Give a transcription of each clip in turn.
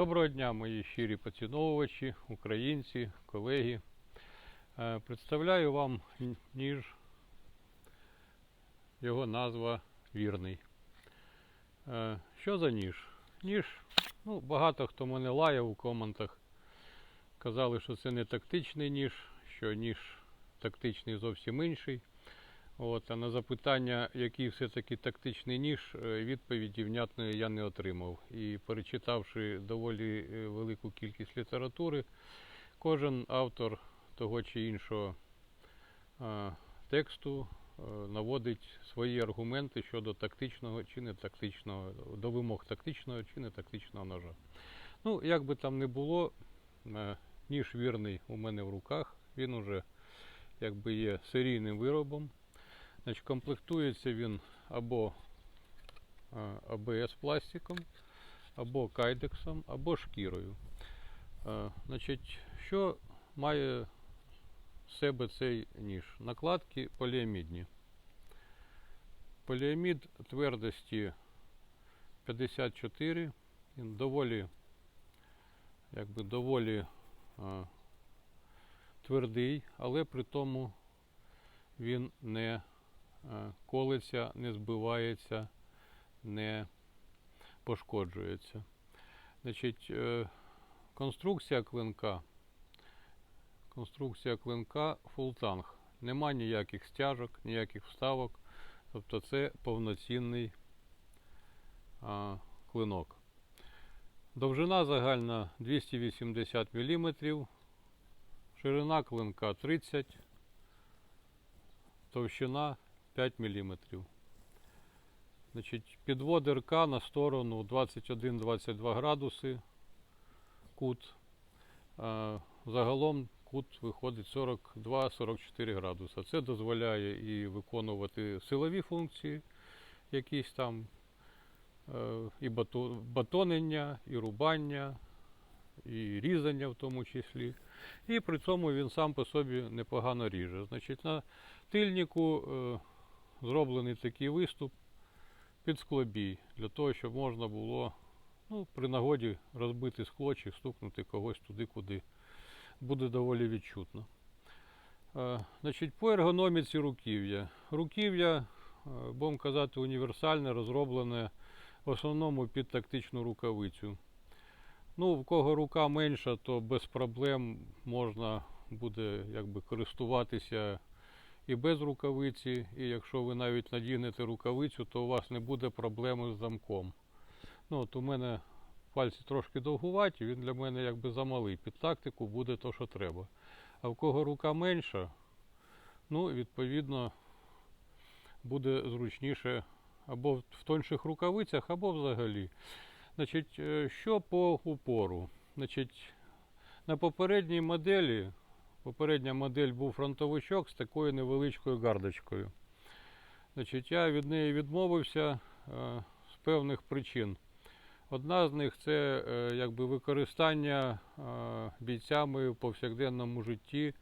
Доброго дня, мої щирі поціновувачі, українці, колеги. Е, Представляю вам ніж, його назва вірний. Е, Що за ніж? Ніж, ну, багато хто мене лаяв у коментах. Казали, що це не тактичний ніж, що ніж тактичний зовсім інший. От, а на запитання, який все-таки тактичний ніж, е, відповіді внятної я не отримав. І перечитавши доволі е, велику кількість літератури, кожен автор того чи іншого е, тексту е, наводить свої аргументи щодо тактичного чи не тактичного, до вимог тактичного чи не тактичного ножа. Ну, як би там не було, е, ніж вірний у мене в руках, він уже якби є серійним виробом. Значить, комплектується він або е, АБС пластиком, або кайдексом, або шкірою. Е, Значить, що має в себе цей ніж? Накладки поліамідні. Поліамід твердості 54, він доволі, якби доволі е, твердий, але при тому він не колиться, не збивається, не пошкоджується. Значить, е, конструкція клинка. Конструкція клинка фултанг. Нема ніяких стяжок, ніяких вставок. Тобто це повноцінний а, клинок. Довжина загальна 280 мм, ширина клинка 30 товщина 5 мм. Значить, підвод РК на сторону 21-22 градуси кут. Загалом кут виходить 42-44 градуса. Це дозволяє і виконувати силові функції, якісь там е, і батонення, і рубання, і різання в тому числі. І при цьому він сам по собі непогано ріже. Значить, на тильнику е, зроблений такий виступ під склобій, для того, щоб можна було ну, при нагоді розбити скло чи стукнути когось туди, куди буде доволі відчутно. Е, значить, по ергономіці руків'я. Руків'я, е, будемо казати, універсальне, розроблене в основному під тактичну рукавицю. Ну, в кого рука менша, то без проблем можна буде якби користуватися і без рукавиці, і якщо ви навіть надінете рукавицю, то у вас не буде проблеми з замком. Ну, от у мене пальці трошки довгуваті, він для мене якби замалий. Під тактику буде то, що треба. А в кого рука менша, ну, відповідно, буде зручніше або в тонших рукавицях, або взагалі. Значить, е, що по упору? Значить, на попередній моделі Попередня модель був фронтовичок з такою невеличкою гардочкою. Значить, я від неї відмовився е, з певних причин. Одна з них це е, якби використання е, бійцями в повсякденному житті.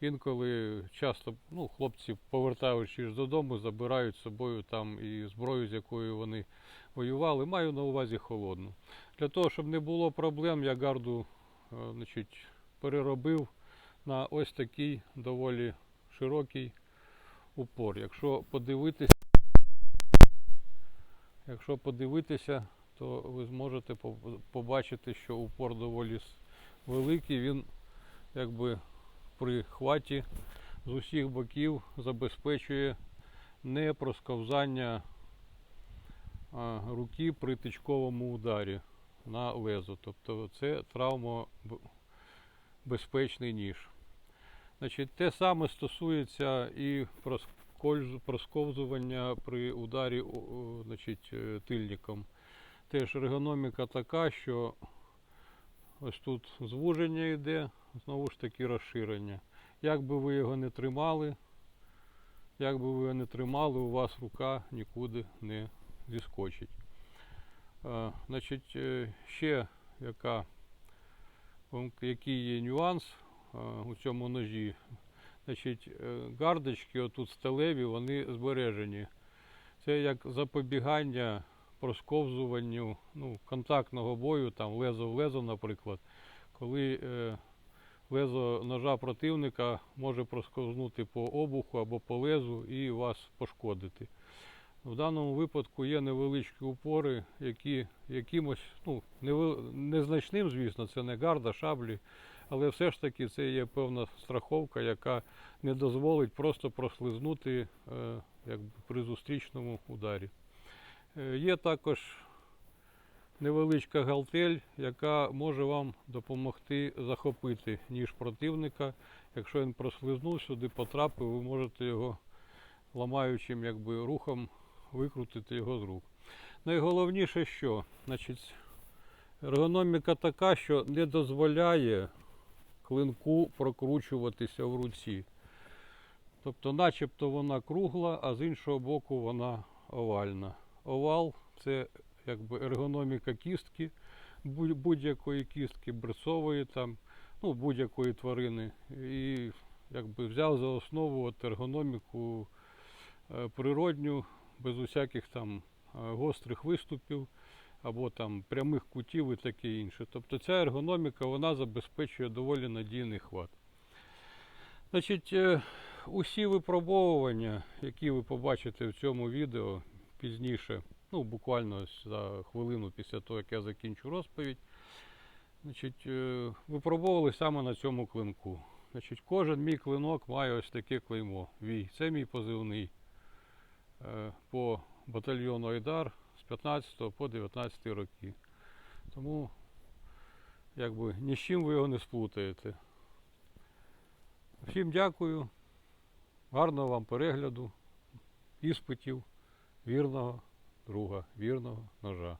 Інколи часто ну, хлопці, повертаючись додому, забирають з собою там і зброю, з якою вони воювали. Маю на увазі холодну. Для того, щоб не було проблем, я гарду значить, переробив на ось такий доволі широкий упор. Якщо подивитися, якщо подивитися, то ви зможете побачити, що упор доволі великий. Він якби при хваті з усіх боків забезпечує не просковзання руки при тичковому ударі на лезо. Тобто це травмобезпечний ніж. Значить, те саме стосується і просковзування при ударі значить, е, тильником. Теж ергономіка така, що ось тут звуження йде, знову ж таки розширення. Як би ви його не тримали, як би ви його не тримали, у вас рука нікуди не зіскочить. Е, Значить, е, ще яка, який є нюанс у цьому ножі. Значить, е, гардочки отут сталеві, вони збережені. Це як запобігання просковзуванню ну, контактного бою, там лезо в лезо, наприклад, коли е, лезо ножа противника може просковзнути по обуху або по лезу і вас пошкодити. В даному випадку є невеличкі упори, які якимось, ну, невел- незначним, звісно, це не гарда, шаблі, але все ж таки це є певна страховка, яка не дозволить просто прослизнути е, якби, при зустрічному ударі. Е, є також невеличка галтель, яка може вам допомогти захопити ніж противника. Якщо він прослизнув сюди, потрапив, ви можете його ламаючим якби, рухом викрутити його з рук. Найголовніше, що значить, ергономіка така, що не дозволяє клинку прокручуватися в руці. Тобто, начебто вона кругла, а з іншого боку вона овальна. Овал це якби ергономіка кістки, будь- будь-якої кістки, берцової там, ну, будь-якої тварини. І якби взяв за основу от ергономіку е, природню, без усяких там е, гострих виступів або там прямих кутів і таке інше. Тобто ця ергономіка вона забезпечує доволі надійний хват. Значить, е, усі випробовування, які ви побачите в цьому відео пізніше, ну буквально за хвилину після того, як я закінчу розповідь, значить, е, випробовували саме на цьому клинку. Значить, кожен мій клинок має ось таке клеймо. Вій. Це мій позивний е, по батальйону Айдар 15 по 19 роки. Тому якби ні з чим ви його не сплутаєте. Всім дякую. Гарного вам перегляду, іспитів, вірного друга, вірного ножа.